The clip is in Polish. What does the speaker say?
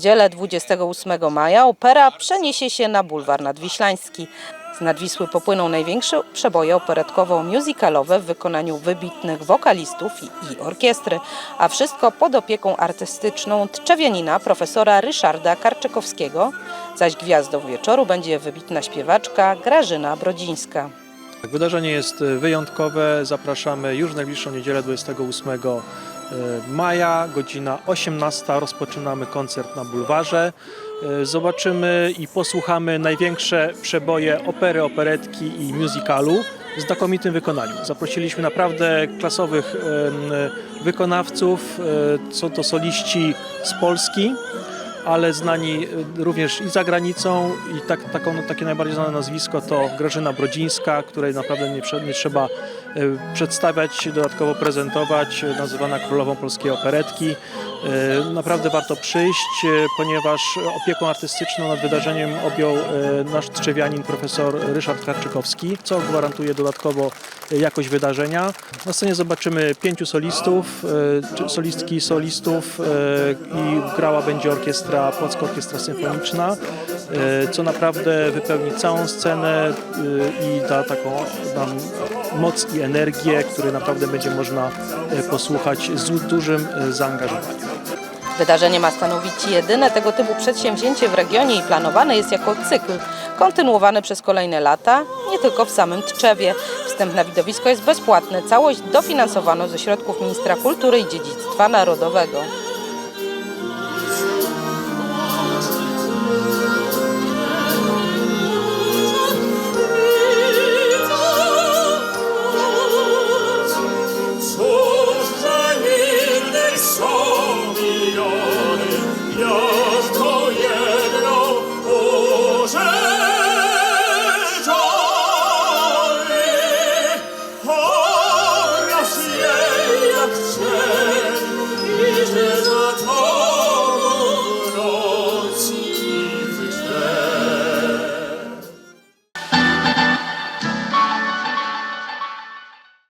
niedzielę 28 maja opera przeniesie się na bulwar nadwiślański. Z Nadwisły popłyną największe przeboje operetkowo-musicalowe w wykonaniu wybitnych wokalistów i, i orkiestry, a wszystko pod opieką artystyczną tczewianina profesora Ryszarda Karczykowskiego, zaś gwiazdą wieczoru będzie wybitna śpiewaczka Grażyna Brodzińska. Wydarzenie jest wyjątkowe. Zapraszamy już w najbliższą niedzielę 28 e, maja, godzina 18. Rozpoczynamy koncert na bulwarze. E, Zobaczymy i posłuchamy największe przeboje opery, operetki i musicalu w znakomitym wykonaniu. Zaprosiliśmy naprawdę klasowych wykonawców. E, Są to soliści z Polski ale znani również i za granicą i tak, taką, takie najbardziej znane nazwisko to Grażyna Brodzińska, której naprawdę nie, nie trzeba przedstawiać, dodatkowo prezentować, y, nazywana królową polskiej operetki. Y, Naprawdę warto przyjść, ponieważ opieką artystyczną nad wydarzeniem objął nasz trzewianin profesor Ryszard Karczykowski, co gwarantuje dodatkowo jakość wydarzenia. Na scenie zobaczymy pięciu solistów, solistki i solistów i grała będzie orkiestra, Polska Orkiestra Symfoniczna, co naprawdę wypełni całą scenę i da taką nam moc i energię, której naprawdę będzie można y, posłuchać z dużym y, zaangażowaniem. Wydarzenie ma stanowić jedyne tego typu przedsięwzięcie w regionie i planowane jest jako cykl, kontynuowany przez kolejne lata, nie tylko w samym Tczewie. Wstęp na widowisko jest bezpłatny, całość dofinansowano ze środków Ministra Kultury i Dziedzictwa Narodowego.